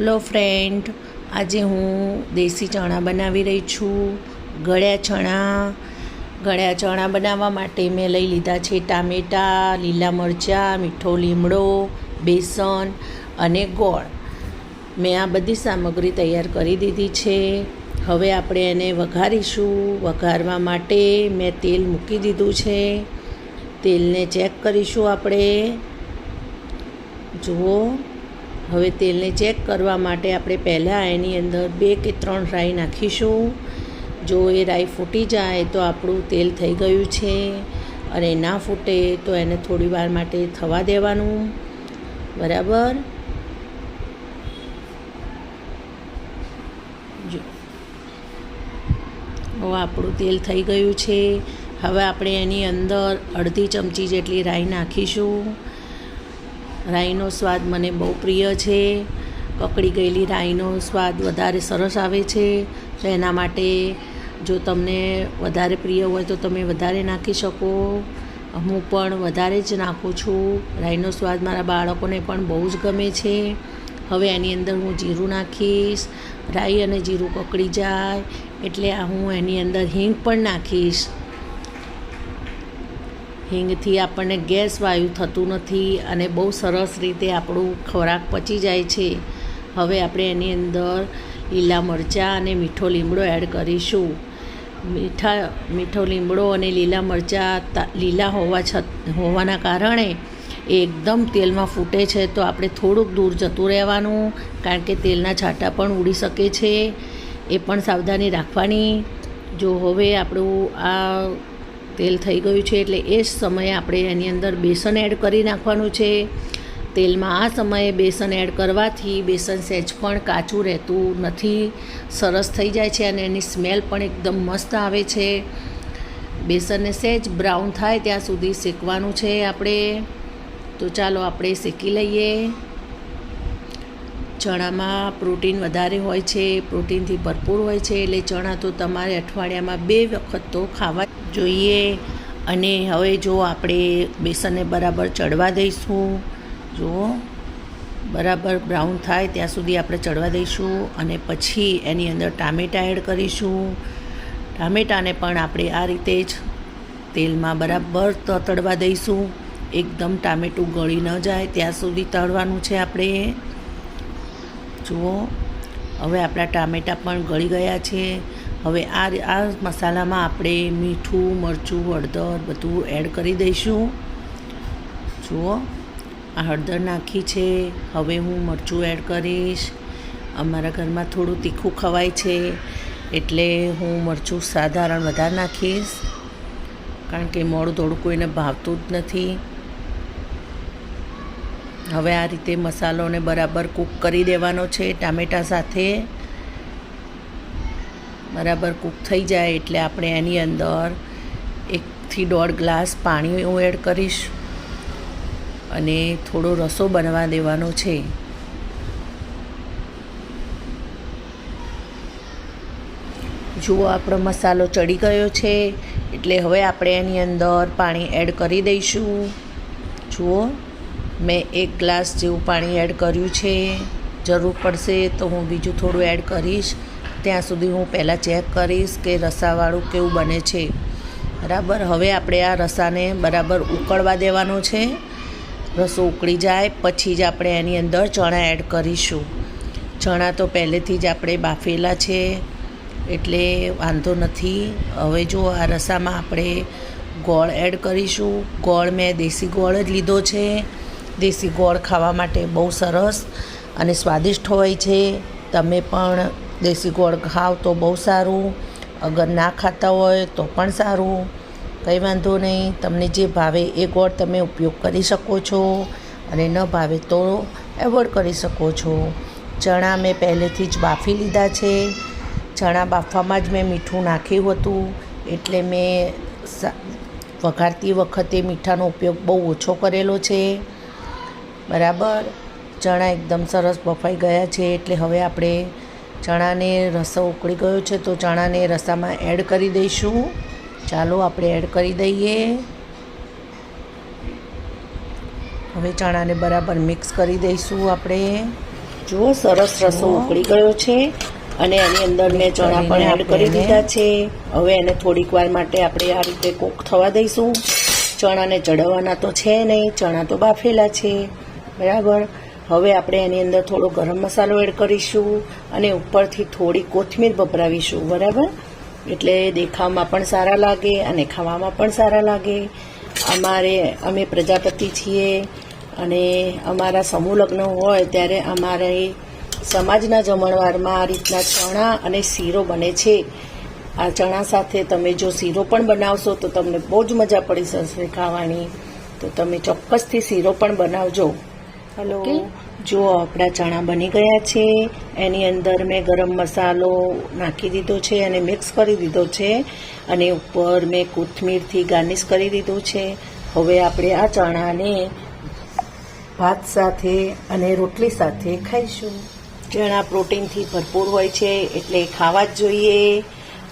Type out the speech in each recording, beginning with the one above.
Hello friend આજે હું દેશી ચણા બનાવી રહી છું. ગળ્યા ચણા ગળ્યા ચણા બનાવવા માટે મેં લઈ લીધા છે ટામેટાં, લીલા મરચાં, મીઠો લીમડો, બેસન અને ગોળ. મેં આ બધી સામગ્રી તૈયાર કરી દીધી છે. હવે આપણે એને વઘારીશું. વઘારવા માટે મેં તેલ મૂકી દીધું છે. તેલને ચેક કરીશું આપણે. જુઓ. હવે તેલને ચેક કરવા માટે આપણે પહેલાં એની અંદર બે કે ત્રણ રાઈ નાખીશું. જો એ રાઈ ફૂટી જાય તો આપણું તેલ થઈ ગયું છે અને ના ફૂટે તો એને થોડી વાર માટે થવા દેવાનું. બરાબર? જો. આપણું તેલ થઈ ગયું છે. હવે આપણે એની અંદર અડધી ચમચી જેટલી રાઈ નાખીશું. રાઈનો સ્વાદ મને બહુ પ્રિય છે. કકડી ગયેલી રાઈનો સ્વાદ વધારે સરસ આવે છે. તો એના માટે જો તમને વધારે પ્રિય હોય તો તમે વધારે નાખી શકો. હું પણ વધારે જ નાખું છું. રાઈનો સ્વાદ મારા બાળકોને પણ બહુ જ ગમે છે. હવે એની અંદર હું જીરું નાખીશ. રાઈ અને જીરું કકડી જાય. એટલે હું એની અંદર હિંગ પણ નાખીશ. હિંગથી આપણને ગેસ વાયુ થતું નથી અને બહુ સરસ રીતે આપણું ખોરાક પચી જાય છે. હવે આપણે એની અંદર લીલા મરચાં અને મીઠો લીમડો એડ કરીશું. મીઠા, મીઠો લીમડો અને લીલા મરચાં લીલા હોવા છ હોવાના કારણે એ એકદમ તેલમાં ફૂટે છે તો આપણે થોડુંક દૂર જતું રહેવાનું કારણ કે તેલના છાંટા પણ ઉડી શકે છે. એ પણ સાવધાની રાખવાની. જો હવે આપણું આ તેલ થઈ ગયું છે એટલે એ જ સમયે આપણે એની અંદર બેસન એડ કરી નાખવાનું છે. તેલમાં આ સમયે બેસન એડ કરવાથી બેસન સહેજ પણ કાચું રહેતું નથી. સરસ થઈ જાય છે અને એની સ્મેલ પણ એકદમ મસ્ત આવે છે. બેસનને સહેજ બ્રાઉન થાય ત્યાં સુધી શેકવાનું છે આપણે. તો ચાલો આપણે શેકી લઈએ. ચણામાં પ્રોટીન વધારે હોય છે, પ્રોટીનથી ભરપૂર હોય છે, એટલે ચણા તો તમારે અઠવાડિયામાં બે વખત તો ખાવા જોઈએ અને હવે જો આપણે બેસનને બરાબર ચડવા દઈશું જુઓ બરાબર બ્રાઉન થાય ત્યાં સુધી આપણે ચડવા દઈશું અને પછી એની અંદર ટામેટાં એડ કરીશું. ટામેટાને પણ આપણે આ રીતે જ તેલમાં બરાબર તળવા દઈશું. એકદમ ટામેટું ગળી ન જાય ત્યાં સુધી તળવાનું છે આપણે. જુઓ, હવે આપણા ટામેટાં પણ ગળી ગયા છે. હવે આ આ મસાલામાં આપણે મીઠું, મરચું, હળદર બધું એડ કરી દઈશું. જુઓ, આ હળદર નાખી છે. હવે હું મરચું એડ કરીશ. અમારા ઘરમાં થોડું તીખું ખવાય છે, એટલે હું મરચું સાધારણ વધારે નાખીશ. કારણ કે મોડું થોડું કોઈને ભાવતું જ નથી. હવે આ રીતે મસાલોને બરાબર કૂક કરી દેવાનો છે ટામેટાં સાથે. બરાબર કૂક થઈ જાય એટલે આપણે એની અંદર એકથી દોઢ ગ્લાસ પાણી હું એડ કરીશ અને થોડો રસો બનવા દેવાનો છે. જુઓ આપણો મસાલો ચડી ગયો છે એટલે હવે આપણે એની અંદર પાણી એડ કરી દઈશું. જુઓ, મેં એક ગ્લાસ જેવું પાણી એડ કર્યું છે. જરૂર પડશે તો હું બીજું થોડું એડ કરીશ. ત્યાં સુધી હું પહેલાં ચેક કરીશ કે રસાવાળું કેવું બને છે. બરાબર? હવે આપણે આ રસાને બરાબર ઉકળવા દેવાનો છે. રસો ઉકળી જાય, પછી જ આપણે એની અંદર ચણા એડ કરીશું. ચણા તો પહેલેથી જ આપણે બાફેલા છે, એટલે વાંધો નથી. હવે જો આ રસામાં આપણે ગોળ એડ કરીશું. ગોળ મેં દેશી ગોળ જ લીધો છે. દેશી ગોળ ખાવા માટે બહુ સરસ અને સ્વાદિષ્ટ હોય છે. તમે પણ દેશી ગોળ ખાવ તો બહુ સારું, અગર ના ખાતા હોય તો પણ સારું. કંઈ વાંધો નહીં, તમને જે ભાવે એ ગોળ તમે ઉપયોગ કરી શકો છો અને ન ભાવે તો એવોર્ડ કરી શકો છો. ચણા મેં પહેલેથી જ બાફી લીધા છે. ચણા બાફવામાં જ મેં મીઠું નાખ્યું હતું, એટલે મેં વઘારતી વખતે મીઠાનો ઉપયોગ બહુ ઓછો કરેલો છે. બરાબર? ચણા એકદમ સરસ બફાઈ ગયા છે, એટલે હવે આપણે ચણાને રસો ઉકળી ગયો છે તો ચણાને રસામાં એડ કરી દઈશું. ચાલો આપણે એડ કરી દઈએ. હવે ચણાને બરાબર મિક્સ કરી દઈશું આપણે. જુઓ સરસ રસો ઉકળી ગયો છે અને એની અંદર મેં ચણા પણ એડ કરી દીધા છે. હવે એને થોડીક વાર માટે આપણે આ રીતે કોક થવા દઈશું. ચણાને ચડાવવાના તો છે નહીં ચણા તો બાફેલા છે. બરાબર? હવે આપણે એની અંદર થોડો ગરમ મસાલો એડ કરીશું અને ઉપરથી થોડી કોથમીર વપરાવીશું, બરાબર? એટલે દેખાવમાં પણ સારા લાગે અને ખાવામાં પણ સારા લાગે. અમારે, અમે પ્રજાપતિ છીએ અને અમારા સમૂહ લગ્ન હોય ત્યારે અમારે સમાજના જમણવારમાં આ રીતના ચણા અને શીરો બને છે. આ ચણા સાથે તમે જો શીરો પણ બનાવશો તો તમને બહુ જ મજા પડી જશે ખાવાની. તો તમે ચોક્કસથી શીરો પણ બનાવજો. હલો જો આપણા ચણા બની ગયા છે એની અંદર મેં ગરમ મસાલો નાખી દીધો છે અને મિક્સ કરી દીધો છે અને ઉપર મેં કોથમીરથી ગાર્નિશ કરી દીધું છે. હવે આપણે આ ચણાને ભાત સાથે અને રોટલી સાથે ખાઈશું. ચણા પ્રોટીનથી ભરપૂર હોય છે એટલે ખાવા જ જોઈએ.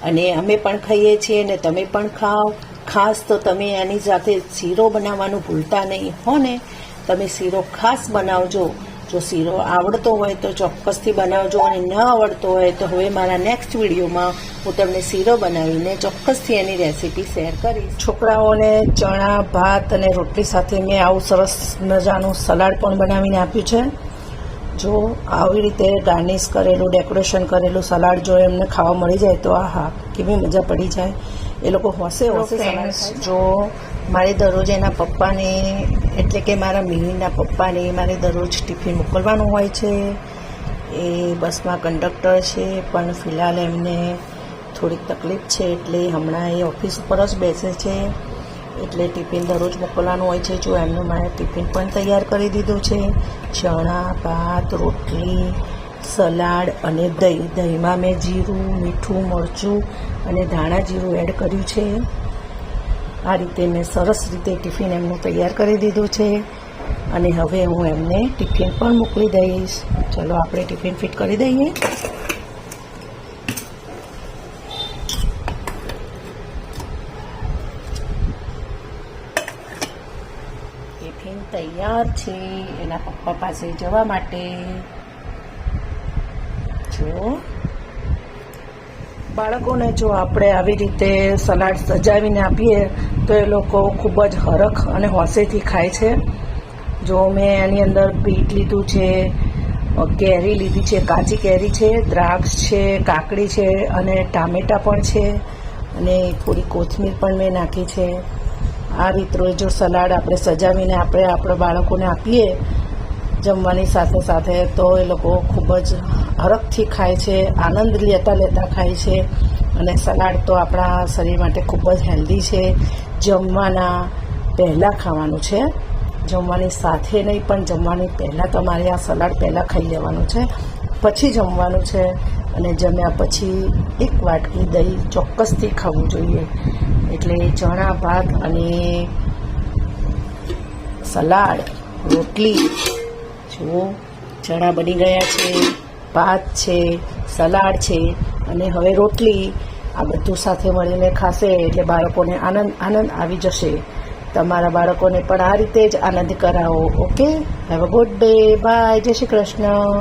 અને અમે પણ ખાઈએ છીએ અને તમે પણ ખાઓ. ખાસ તો તમે એની સાથે શીરો બનાવવાનું ભૂલતા નહીં હો ને તમે શીરો ખાસ બનાવજો. જો શીરો આવડતો હોય તો ચોક્કસથી બનાવજો અને ન આવડતો હોય તો હવે મારા નેક્સ્ટ વિડીયોમાં હું તમને શીરો બનાવીને ચોક્કસથી એની રેસીપી શેર કરીશ. છોકરાઓને ચણા ભાત અને રોટલી સાથે મેં આવું સરસ મજાનું સલાડ પણ બનાવીને આપ્યું છે. જો આવી રીતે ગાર્નિશ કરેલું ડેકોરેશન કરેલું સલાડ જો એમને ખાવા મળી જાય તો આ હા કેવી મજા પડી જાય. એ લોકો હોશે હોશે જો મારે દરરોજ એના પપ્પાને, એટલે કે મારા મિલીના પપ્પાને મારે દરરોજ ટિફિન મોકલવાનું હોય છે. એ બસમાં કંડક્ટર છે, પણ ફિલહાલ એમને થોડીક તકલીફ છે, એટલે હમણાં એ ઓફિસ ઉપર જ બેસે છે. એટલે ટિફિન દરરોજ મોકલવાનું હોય છે, જો એમનું મારે ટિફિન પણ તૈયાર કરી દીધું છે. ચણા, ભાત, રોટલી, સલાડ અને દહીં. દહીંમાં મેં જીરું, મીઠું, મરચું અને ધાણા જીરું એડ કર્યું છે. આ રીતે મેં સરસ રીતે ટિફિન એમનું તૈયાર કરી દીધું છે. અને હવે હું એમને ટિફિન પણ મોકલી દઈશ. ચલો, આપણે ટિફિન ફિટ કરી દઈએ. ટિફિન તૈયાર છે એના પપ્પા પાસે જવા માટે. જો, બાળકોને જો આપણે આવી રીતે સલાડ સજાવીને આપીએ તો એ લોકો ખૂબ જ હરખ અને હોંશેથી ખાય છે. જો મેં એની અંદર બીટ લીધું છે કેરી લીધી છે, કાચી કેરી છે, દ્રાક્ષ છે, કાકડી છે અને ટામેટાં પણ છે અને થોડી કોથમીર પણ મેં નાખી છે. આ રીતનો જો સલાડ આપણે સજાવીને આપણે આપણા બાળકોને આપીએ જમવાની સાથે સાથે તો એ લોકો ખૂબ જ હરખથી ખાય છે, આનંદ લેતા લેતા ખાય છે. અને સલાડ તો આપણા શરીર માટે ખૂબ જ હેલ્ધી છે. જમવાના પહેલાં ખાવાનું છે. જમવાની સાથે નહીં, પણ જમવાની પહેલાં તમારે આ સલાડ પહેલાં ખાઈ લેવાનું છે. પછી જમવાનું છે અને જમ્યા પછી એક વાટકી દહીં ચોક્કસથી ખાવું જોઈએ. એટલે ચણા, ભાત અને સલાડ, રોટલી. જુઓ, ચણા બની ગયા છે, ભાત છે, સલાડ છે અને હવે રોટલી. આ બધું સાથે મળીને ખાશે એટલે બાળકોને આનંદ આનંદ આવી જશે. તમારા બાળકોને પણ આ રીતે જ આનંદ કરાવો, okay? Have a good day bye જય શ્રી કૃષ્ણ.